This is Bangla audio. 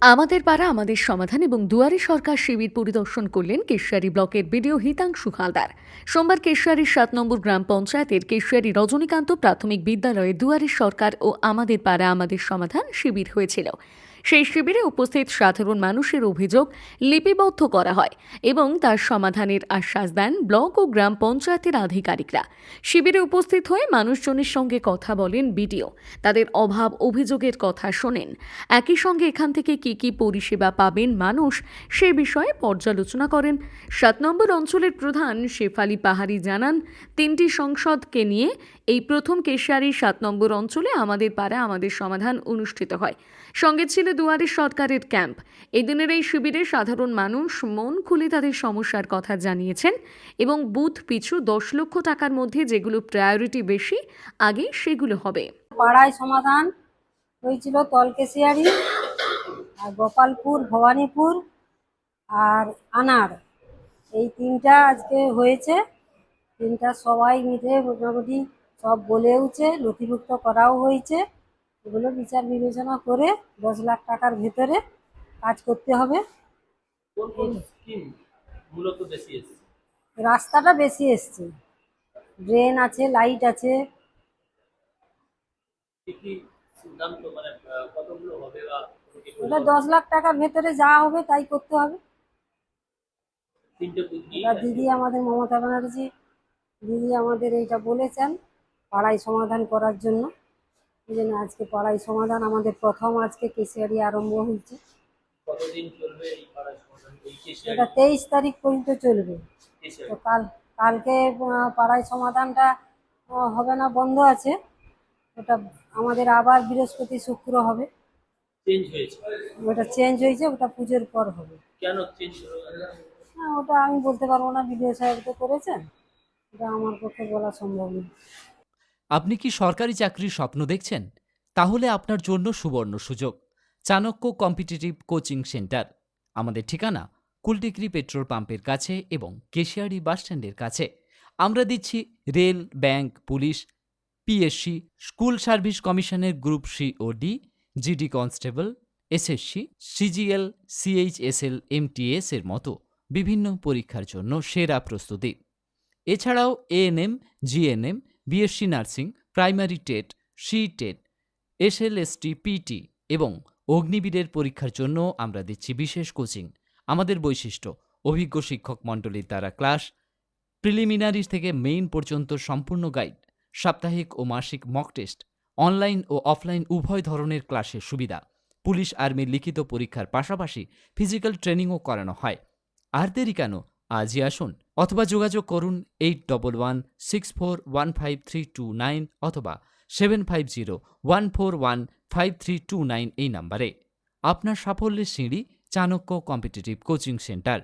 আমাদের পাড়া আমাদের সমাধান এবং দুয়ারে সরকার শিবির পরিদর্শন করলেন কেশিয়ারি ব্লকের বিডিও হিতাংশু হালদার। সোমবার কেশিয়ারির সাত নম্বর গ্রাম পঞ্চায়েতের কেশিয়ারি রজনীকান্ত প্রাথমিক বিদ্যালয়ে দুয়ারে সরকার ও আমাদের পাড়া আমাদের সমাধান শিবির হয়েছিল। সেই শিবিরে উপস্থিত সাধারণ মানুষের অভিযোগ লিপিবদ্ধ করা হয় এবং তার সমাধানের আশ্বাস দেন ব্লক ও গ্রাম পঞ্চায়েতের আধিকারিকরা। শিবিরে উপস্থিত হয়ে মানুষজনের সঙ্গে কথা বলেন বিডিও। তাদের অভাব অভিযোগের কথা শোনেন। একই সঙ্গে এখান থেকে কি কি পরিষেবা পাবেন মানুষ সে বিষয়ে পর্যালোচনা করেন। সাত নম্বর অঞ্চলের প্রধান শেফালি পাহাড়ি জানান, তিনটি সংসদকে নিয়ে এই প্রথম কেশিয়ারি সাত নম্বর অঞ্চলে আমাদের পাড়া আমাদের সমাধান অনুষ্ঠিত হয়। সঙ্গে ছিল দুয়ারে সরকারের ক্যাম্প। এদিনের এই শিবিরে সাধারণ মানুষ মন খুলে তাদের সমস্যার কথা জানিয়েছেন এবং বুথ পিছু দশ লক্ষ টাকার মধ্যে যেগুলো প্রায়োরিটি বেশি, আগে সেগুলো হবে। পাড়ায় সমাধান হয়েছিল তলকেশিয়ারি, আর গোপালপুর, ভবানীপুর আর আনার। এই তিনটা আজকে হয়েছে। তিনটা সবাই মিলে মোটামুটি সব বলেওছে, নথিভুক্ত করাও হয়েছে। এগুলো বিচার বিবেচনা করে দশ লাখ টাকার ভেতরে কাজ করতে হবে। রাস্তাটা বেশি এসছে। ড্রেন আছে লাইট আছে। সিদ্ধান্ত মানে ওটা দশ লাখ টাকার ভেতরে যা হবে তাই করতে হবে। দিদি আমাদের মমতা ব্যানার্জি দিদি আমাদের এইটা বলেছেন পাড়ায় সমাধান করার জন্য। এই জন্য আজকে পাড়ায় সমাধান আমাদের প্রথম আজকে কেশিয়ারি আরম্ভ হয়েছে। এটা তেইশ তারিখ পর্যন্ত চলবে। তো কাল কালকে পাড়ায় সমাধানটা হবে না বন্ধ আছে। ওটা আমাদের আবার বৃহস্পতি শুক্র হবে। চেঞ্জ হয়েছে? ওটা চেঞ্জ হয়েছে ওটা পুজোর পর হবে। কেন চেঞ্জ হ্যাঁ ওটা আমি বলতে পারব না বিডিও সাহেব তো করেছেন। এটা আমার পক্ষে বলা সম্ভব নয়। আপনি কি সরকারি চাকরির স্বপ্ন দেখছেন? তাহলে আপনার জন্য সুবর্ণ সুযোগ। Chanakya competitive coaching centre. আমাদের ঠিকানা কুলটিকরি পেট্রোল পাম্পের কাছে এবং কেশিয়ারি বাসস্ট্যান্ডের কাছে। আমরা দিচ্ছি rail, bank, police, PSC school service commission group C ও D, GD constable, SSC CGL CHSL MTS এর মতো বিভিন্ন পরীক্ষার জন্য সেরা প্রস্তুতি। এছাড়াও ANM GNM BSc nursing, primary TET, C TET, SLST, PT এবং অগ্নিবীরের পরীক্ষার জন্য আমরা দিচ্ছি বিশেষ কোচিং। আমাদের বৈশিষ্ট্য, অভিজ্ঞ শিক্ষক মণ্ডলীর দ্বারা ক্লাস প্রিলিমিনারি থেকে মেইন পর্যন্ত সম্পূর্ণ গাইড, সাপ্তাহিক ও মাসিক মক টেস্ট, অনলাইন ও অফলাইন উভয় ধরনের ক্লাসের সুবিধা, পুলিশ আর্মির লিখিত পরীক্ষার পাশাপাশি ফিজিক্যাল ট্রেনিংও করানো হয়। আর দেরি কেন? আজই আসুন অথবা যোগাযোগ করুন eight double one six four one five three two nine অথবা seven five zero one four one five three two nine এই নাম্বারে। আপনার সাফল্যের সিঁড়ি চাণক্য কম্পিটিটিভ কোচিং সেন্টার।